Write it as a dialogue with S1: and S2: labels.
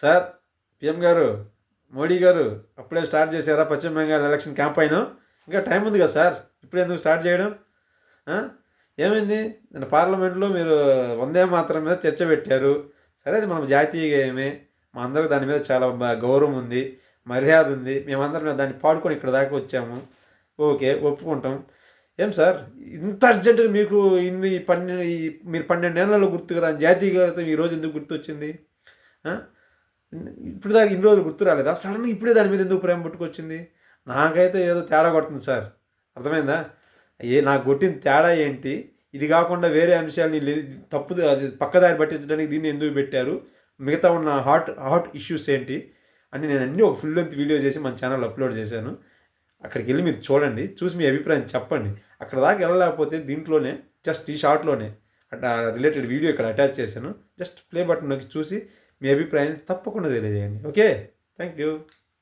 S1: Sir PM గారు మోడీ గారు అప్పుడే స్టార్ట్ చేశారా పశ్చిమ బెంగాల్ ఎలక్షన్ క్యాంపైన్ ఇంకా టైం ఉంది కదా సార్ ఇప్పుడు ఎందుకు స్టార్ట్ చేయడం? ఏమైంది? నిన్న పార్లమెంట్లో మీరు వందే మాత్రం మీద చర్చ పెట్టారు. సరే అది మన జాతీయ గేయమే. మా అందరూ దాని మీద చాలా గౌరవం ఉంది మర్యాద ఉంది. మేమందరం దాన్ని పాడుకొని ఇక్కడ దాకా వచ్చాము. ఓకే ఒప్పుకుంటాం. ఏం సార్ ఇంత అర్జెంటుగా మీకు ఇన్ని పన్నెండు ఈ మీరు పన్నెండు నెలల్లో గుర్తుకురాని జాతీయ గీతం ఈరోజు ఎందుకు గుర్తొచ్చింది? ఇప్పుడు దాకా ఇన్ని రోజులు గుర్తు రాలేదా? సడన్గా ఇప్పుడే దాని మీద ఎందుకు ప్రేమ పుట్టుకొచ్చింది? నాకైతే ఏదో తేడా కొడుతుంది సార్. అర్థమైందా? ఏ నాకు కొట్టిన తేడా ఏంటి? ఇది కాకుండా వేరే అంశాలని లే- తప్పు అది పక్కదారి పట్టించడానికి దీన్ని ఎందుకు పెట్టారు? మిగతా ఉన్న హాట్ హాట్ ఇష్యూస్ ఏంటి? అని నేను అన్నీ ఒక ఫుల్ లెంత్ వీడియో చేసి మన ఛానల్ అప్లోడ్ చేశాను. అక్కడికి వెళ్ళి మీరు చూడండి. చూసి మీ అభిప్రాయం చెప్పండి. అక్కడ దాకా వెళ్ళలేకపోతే దీంట్లోనే జస్ట్ ఈ షార్ట్లోనే అట్లా రిలేటెడ్ వీడియో ఇక్కడ అటాచ్ చేశాను. జస్ట్ ప్లే బటన్ నొక్కి చూసి మీ అభిప్రాయాన్ని తప్పకుండా తెలియజేయండి. ఓకే? Thank you